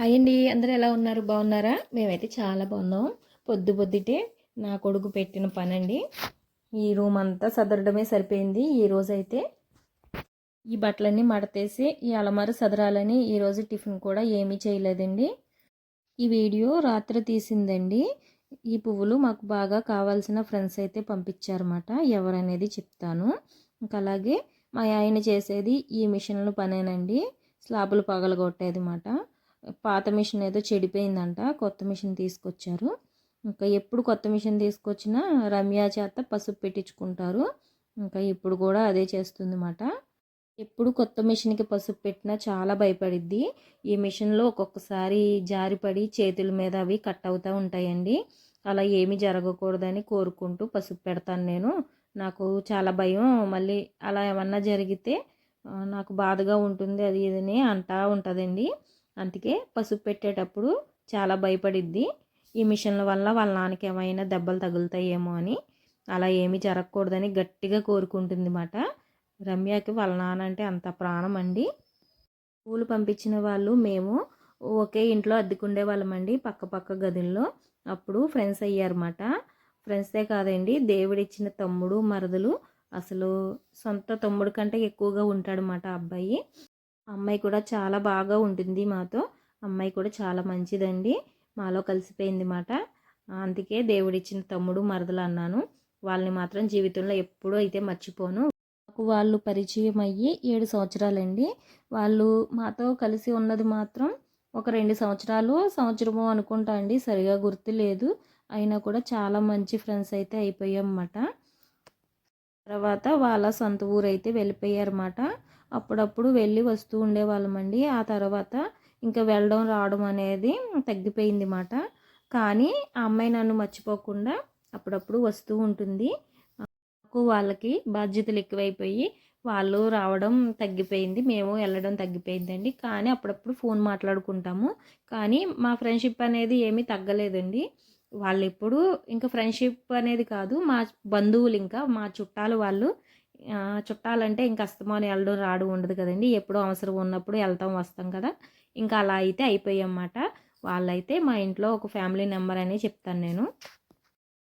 Hi అండి. అందరూ ఎలా ఉన్నారు? బాగున్నారా? మేమైతే చాలా బాగున్నాం. పొద్దు పొద్దుటే నా కొడుకు పెట్టిన పని అండి ఈ రూమ్ అంతా సదరడమే సరిపోయింది. ఈరోజు అయితే ఈ బట్టలన్నీ మడతేసి ఈ అలమార సదరాలని ఈరోజు టిఫిన్ కూడా ఏమీ చేయలేదండి. ఈ వీడియో రాత్రి తీసిందండి. ఈ పువ్వులు మాకు బాగా కావాల్సిన ఫ్రెండ్స్ అయితే పంపించారన్నమాట. ఎవరనేది చెప్తాను. ఇంకా అలాగే మా ఆయన చేసేది ఈ మిషన్లు పనేనండి. స్లాబులు పగలగొట్టేది మాట. పాత మిషన్ ఏదో చెడిపోయిందంట కొత్త మిషన్ తీసుకొచ్చారు. ఇంకా ఎప్పుడు కొత్త మిషన్ తీసుకొచ్చినా రమ్య చేత పసుపు పెట్టించుకుంటారు. ఇంకా ఇప్పుడు కూడా అదే చేస్తుంది అన్నమాట ఎప్పుడు కొత్త మిషన్కి పసుపు పెట్టినా చాలా భయపడిద్ది. ఈ మిషన్లో ఒక్కొక్కసారి జారిపడి చేతుల మీద అవి కట్ అవుతూ ఉంటాయండి. అలా ఏమి జరగకూడదని కోరుకుంటూ పసుపు పెడతాను నేను. నాకు చాలా భయం. మళ్ళీ అలా ఏమన్నా జరిగితే నాకు బాధగా ఉంటుంది అది ఇదని అంటా ఉంటుందండి. అందుకే పసుపు పెట్టేటప్పుడు చాలా భయపడిద్ది. ఈ మిషన్ల వల్ల వాళ్ళ నాన్నకి ఏమైనా దెబ్బలు తగులుతాయేమో అని. అలా ఏమీ జరగకూడదని గట్టిగా కోరుకుంటుంది మాట రమ్యకి వాళ్ళ నాన్న అంటే అంత ప్రాణం అండి. పూలు పంపించిన వాళ్ళు మేము ఒకే ఇంట్లో అద్దెకుండే వాళ్ళమండి పక్క పక్క గదుల్లో. అప్పుడు ఫ్రెండ్స్ అయ్యారన్నమాట. ఫ్రెండ్సే కాదండి దేవుడిచ్చిన తమ్ముడు మరదలు. అసలు సొంత తమ్ముడు కంటే ఎక్కువగా ఉంటాడనమాట అబ్బాయి. అమ్మాయి కూడా చాలా బాగా ఉంటుంది మాతో. అమ్మాయి కూడా చాలా మంచిదండి. మాలో కలిసిపోయింది మాట. అందుకే దేవుడిచ్చిన తమ్ముడు మరదలు అన్నాను. వాళ్ళని మాత్రం జీవితంలో ఎప్పుడూ అయితే మర్చిపోను. నాకు వాళ్ళు పరిచయం అయ్యి ఏడు సంవత్సరాలండి. వాళ్ళు మాతో కలిసి ఉన్నది మాత్రం ఒక రెండు సంవత్సరాలు సంవత్సరము అనుకుంటా అండి. సరిగా గుర్తు లేదు. అయినా కూడా చాలా మంచి ఫ్రెండ్స్ అయితే అయిపోయామన్నమాట తర్వాత వాళ్ళ సొంత ఊరు అయితే వెళ్ళిపోయారన్నమాట అప్పుడప్పుడు వెళ్ళి వస్తూ ఉండేవాళ్ళమండి. ఆ తర్వాత ఇంకా వెళ్ళడం రావడం అనేది తగ్గిపోయింది మాట కానీ ఆ అమ్మాయి నన్ను మర్చిపోకుండా అప్పుడప్పుడు వస్తూ ఉంటుంది. నాకు వాళ్ళకి బాధ్యతలు ఎక్కువైపోయి వాళ్ళు రావడం తగ్గిపోయింది మేము వెళ్ళడం తగ్గిపోయిందండి. కానీ అప్పుడప్పుడు ఫోన్ మాట్లాడుకుంటాము. కానీ మా ఫ్రెండ్షిప్ అనేది ఏమీ తగ్గలేదండి. వాళ్ళు ఎప్పుడు ఇంకా ఫ్రెండ్షిప్ అనేది కాదు మా బంధువులు ఇంకా మా చుట్టాలు వాళ్ళు చుట్టాలంటే ఇంకా అస్తమానం వెళ్ళడం రాడు ఉండదు కదండి. ఎప్పుడో అవసరం ఉన్నప్పుడు వెళ్తాం వస్తాం కదా. ఇంకా అలా అయితే అయిపోయామాట వాళ్ళైతే మా ఇంట్లో ఒక ఫ్యామిలీ నెంబర్ అని చెప్తాను నేను.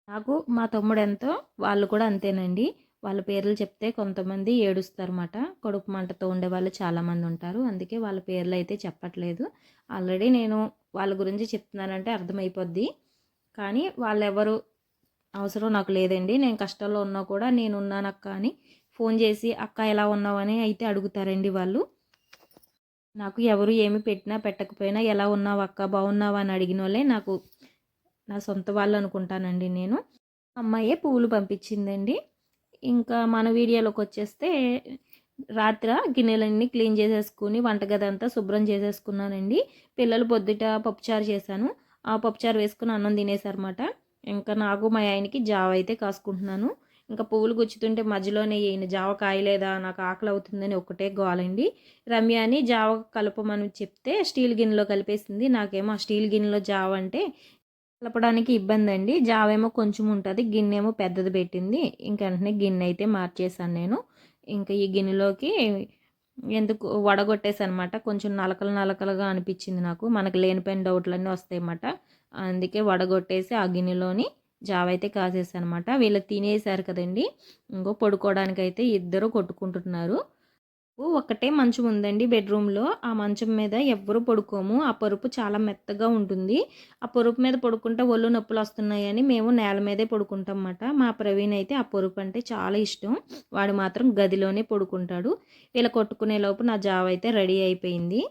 నాకు మా తమ్ముడు ఎంతో వాళ్ళు కూడా అంతేనండి. వాళ్ళ పేర్లు చెప్తే కొంతమంది ఏడుస్తారన్నమాట. కడుపు మంటతో ఉండే వాళ్ళు చాలామంది ఉంటారు. అందుకే వాళ్ళ పేర్లు అయితే చెప్పట్లేదు. ఆల్రెడీ నేను వాళ్ళ గురించి చెప్తున్నానంటే అర్థమైపోద్ది. కానీ వాళ్ళెవరు అవసరం నాకు లేదండి. నేను కష్టంలో ఉన్నా కూడా నేనున్నానక్క అని ఫోన్ చేసి అక్క ఎలా ఉన్నావని అయితే అడుగుతారండి వాళ్ళు. నాకు ఎవరు ఏమి పెట్టినా పెట్టకపోయినా ఎలా ఉన్నావు అక్క బాగున్నావా? అని అడిగిన వాళ్ళే నాకు నా సొంత వాళ్ళు అనుకుంటానండి నేను. అమ్మాయే పువ్వులు పంపించిందండి. ఇంకా మన వీడియోలోకి వచ్చేస్తే రాత్ర గిన్నెలన్నీ క్లీన్ చేసేసుకుని వంటగది అంతా శుభ్రం చేసేసుకున్నానండి. పిల్లలు పొద్దుట పప్పుచారు చేశాను. ఆ పప్పుచారు వేసుకుని అన్నం తినేసారన్నమాట ఇంకా నాకు మా ఆయనకి జావ అయితే కాసుకుంటున్నాను. ఇంకా పువ్వులు గుచ్చుతుంటే మధ్యలోనే ఈయన జావ కాయలేదా? నాకు ఆకలి అవుతుందని ఒకటే గోలండి. రమ్య అని జావ కలపమని చెప్తే స్టీల్ గిన్నెలో కలిపేసింది. నాకేమో ఆ స్టీల్ గిన్నెలో జావ అంటే కలపడానికి ఇబ్బంది అండి జావ ఏమో కొంచెం ఉంటుంది గిన్నె ఏమో పెద్దది పెట్టింది. ఇంకా వెంటనే గిన్నె అయితే మార్చేసాను నేను. ఇంకా ఈ గిన్నెలోకి ఎందుకు వడగొట్టేసి అనమాట కొంచెం నలకలు నలకలుగా అనిపించింది నాకు. మనకు లేనిపోయిన డౌట్లన్నీ వస్తాయన్నమాట. అందుకే వడగొట్టేసి ఆ గిన్నెలోని జావ అయితే కాసేసానమాట. వీళ్ళు తినేసారు కదండి. ఇంకో పడుకోవడానికి అయితే ఇద్దరు కొట్టుకుంటున్నారు. ఒకటే మంచం ఉందండి బెడ్రూమ్లో. ఆ మంచం మీద ఎవ్వరు పడుకోము. ఆ పరుపు చాలా మెత్తగా ఉంటుంది. ఆ పరుపు మీద పడుకుంటే ఒళ్ళు నొప్పులు వస్తున్నాయని మేము నేల మీదే పడుకుంటాం అన్నమాట మా ప్రవీణ్ అయితే ఆ పరుపు అంటే చాలా ఇష్టం. వాడు మాత్రం గదిలోనే పడుకుంటాడు. ఇలా కొట్టుకునే లోపు నా జావ అయితే రెడీ అయిపోయింది.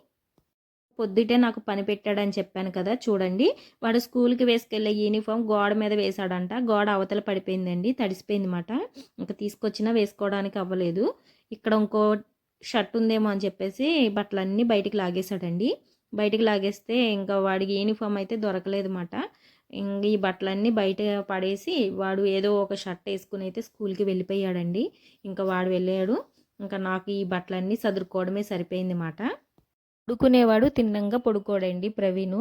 పొద్దుటే నాకు పని పెట్టాడని చెప్పాను కదా చూడండి. వాడు స్కూల్కి వేసుకెళ్ళే యూనిఫామ్ గోడ మీద వేశాడంట. గోడ అవతల పడిపోయిందండి తడిసిపోయింది మాట. ఇంకా తీసుకొచ్చినా వేసుకోవడానికి అవ్వలేదు. ఇక్కడ ఇంకో షర్ట్ ఉందేమో అని చెప్పేసి బట్టలన్నీ బయటికి లాగేశాడండి. బయటికి లాగేస్తే ఇంకా వాడికి యూనిఫామ్ అయితే దొరకలేదు మాట. ఇంక ఈ బట్టలన్నీ బయట పడేసి వాడు ఏదో ఒక షర్ట్ వేసుకుని అయితే స్కూల్కి వెళ్ళిపోయాడండి. ఇంకా వాడు వెళ్ళాడు. ఇంకా నాకు ఈ బట్టలన్నీ సదురుకోవడమే సరిపోయింది మాట. పడుకునేవాడు తిన్నంగా పడుకోడండి ప్రవీణు.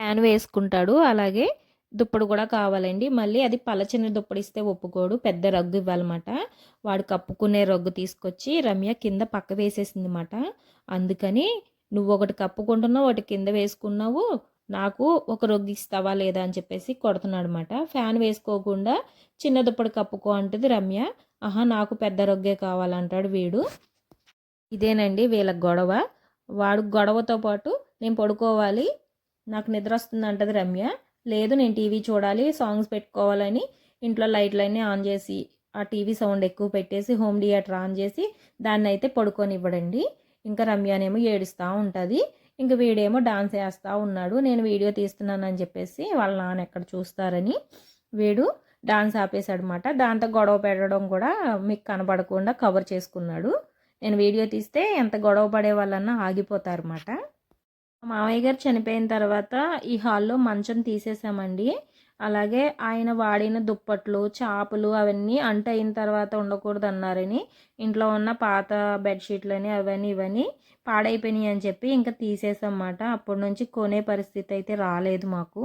ఫ్యాన్ వేసుకుంటాడు. అలాగే దుప్పడు కూడా కావాలండి. మళ్ళీ అది పలచని దుప్పడు ఇస్తే ఒప్పుకోడు. పెద్ద రగ్గు ఇవ్వాలన్నమాట. వాడు కప్పుకునే రగ్గు తీసుకొచ్చి రమ్య కింద పక్క వేసేసింది అనమాట అందుకని నువ్వు ఒకటి కప్పుకుంటున్నావు ఒకటి కింద వేసుకున్నావు. నాకు ఒక రొగ్గు ఇస్తావా లేదా అని చెప్పేసి కొడుతున్నాడు అనమాట ఫ్యాన్ వేసుకోకుండా చిన్న దుప్పటి కప్పుకో అంటది రమ్య. ఆహా నాకు పెద్ద రొగ్గే కావాలంటాడు వీడు. ఇదేనండి వీళ్ళ గొడవ. వాడు గొడవతో పాటు నేను పడుకోవాలి నాకు నిద్ర వస్తుంది అంటది రమ్య. లేదు నేను టీవీ చూడాలి సాంగ్స్ పెట్టుకోవాలని ఇంట్లో లైట్లన్నీ ఆన్ చేసి ఆ టీవీ సౌండ్ ఎక్కువ పెట్టేసి హోమ్ థియేటర్ ఆన్ చేసి దాన్ని అయితే పడుకోనివ్వడండి. ఇంకా రమ్యనేమో ఏడుస్తూ ఉంటుంది. ఇంకా వీడేమో డాన్స్ వేస్తూ ఉన్నాడు. నేను వీడియో తీస్తున్నానని చెప్పేసి వాళ్ళ నాన్న ఎక్కడ చూస్తారని వీడు డాన్స్ ఆపేశాడనమాట దాంతో గొడవ పెట్టడం కూడా మీకు కనబడకుండా కవర్ చేసుకున్నాడు. నేను వీడియో తీస్తే ఎంత గొడవ పడే వాళ్ళన్నా ఆగిపోతారన్నమాట. మామయ్య గారు చనిపోయిన తర్వాత ఈ హాల్లో మంచం తీసేసామండి. అలాగే ఆయన వాడిన దుప్పట్లు చాపలు అవన్నీ అంట అయిన తర్వాత ఉండకూడదు అన్నారని ఇంట్లో ఉన్న పాత బెడ్షీట్లని అవన్నీ ఇవన్నీ పాడైపోయినాయి అని చెప్పి ఇంకా తీసేసామాట అప్పటి నుంచి కొనే పరిస్థితి అయితే రాలేదు మాకు.